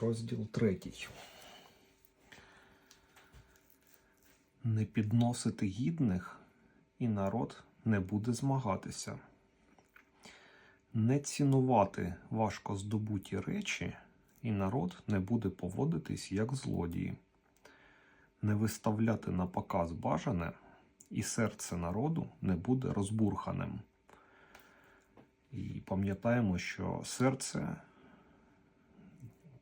Розділ третій. Не підносити гідних, і народ не буде змагатися. Не цінувати важко здобуті речі, і народ не буде поводитись як злодії. Не виставляти на показ бажане, і серце народу не буде розбурханим. І пам'ятаємо, що серце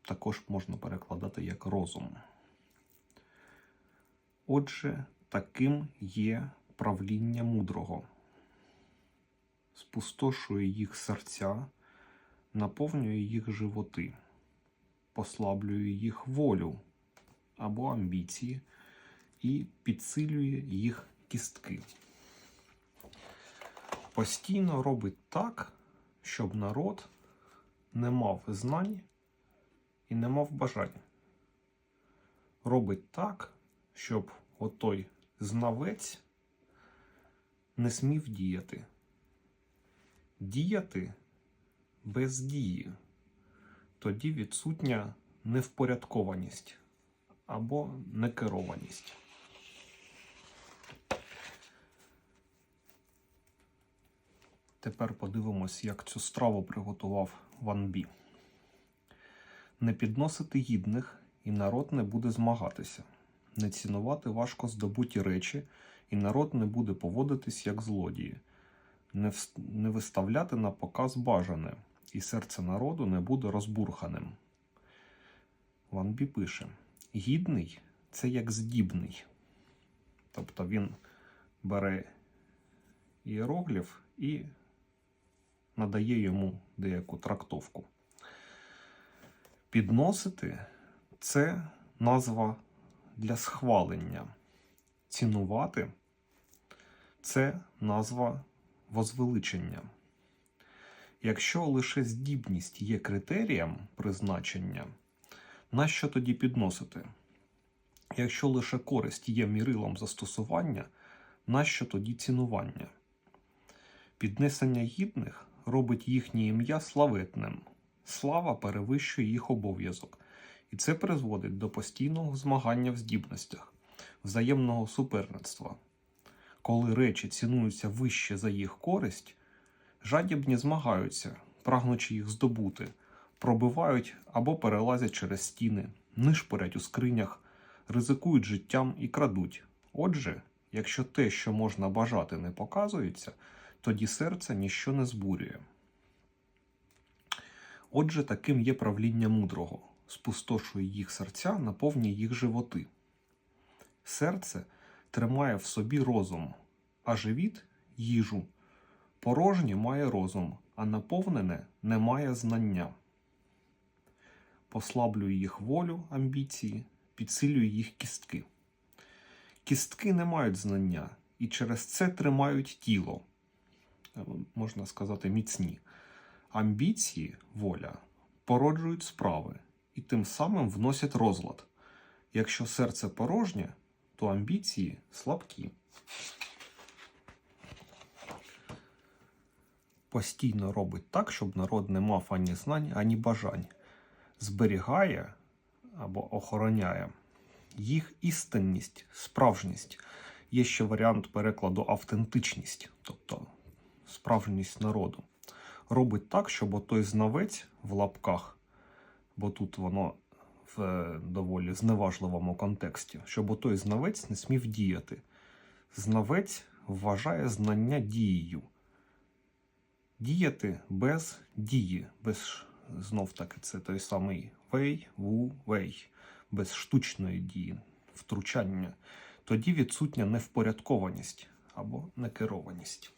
також можна перекладати як розум. Отже, таким є правління мудрого, спустошує їх серця, наповнює їх животи, послаблює їх волю або амбіції і підсилює їх кістки. Постійно робить так, щоб народ не мав знань і не мав бажань. Робить так, щоб отой знавець не смів діяти. Діяти без дії. Тоді відсутня невпорядкованість або некерованість. Тепер подивимось, як цю страву приготував Ван Бі. Не підносити гідних, і народ не буде змагатися, не цінувати важко здобуті речі, і народ не буде поводитись як злодії, не, вс- не виставляти на показ бажане, і серце народу не буде розбурханим. Ван Бі пише: гідний це як здібний. Тобто він бере іерогліф і надає йому деяку трактовку. Підносити це назва для схвалення. Цінувати це назва возвеличення. Якщо лише здібність є критерієм призначення, нащо тоді підносити? Якщо лише користь є мірилом застосування, нащо тоді цінування? Піднесення гідних робить їхнє ім'я славетним. Слава перевищує їх обов'язок, і це призводить до постійного змагання в здібностях, взаємного суперництва. Коли речі цінуються вище за їх користь, жадібні змагаються, прагнучи їх здобути, пробивають або перелазять через стіни, нишпорять у скринях, ризикують життям і крадуть. Отже, якщо те, що можна бажати, не показується, тоді серце ніщо не збурює. Отже, таким є правління мудрого, спустошує їх серця, наповнює їх животи. Серце тримає в собі розум, а живіт їжу. Порожнє має розум, а наповнене не має знання. Послаблює їх волю, амбіції, підсилює їх кістки. Кістки не мають знання і через це тримають тіло, е, можна сказати, міцні. Амбіції, воля породжують справи і тим самим вносять розлад. Якщо серце порожнє, то амбіції слабкі. Постійно робить так, щоб народ не мав ані знань, ані бажань, зберігає або охороняє їх істинність, справжність. Є ще варіант перекладу автентичність, тобто справжність народу робить так, щоб отой знавець в лапках, бо тут воно в е, доволі зневажливому контексті, щоб отой знавець не смів діяти. Знавець вважає знання дією. Діяти без дії, без знов таки це той самий вей, ву, вей, без штучної дії, втручання. Тоді відсутня невпорядкованість або некерованість.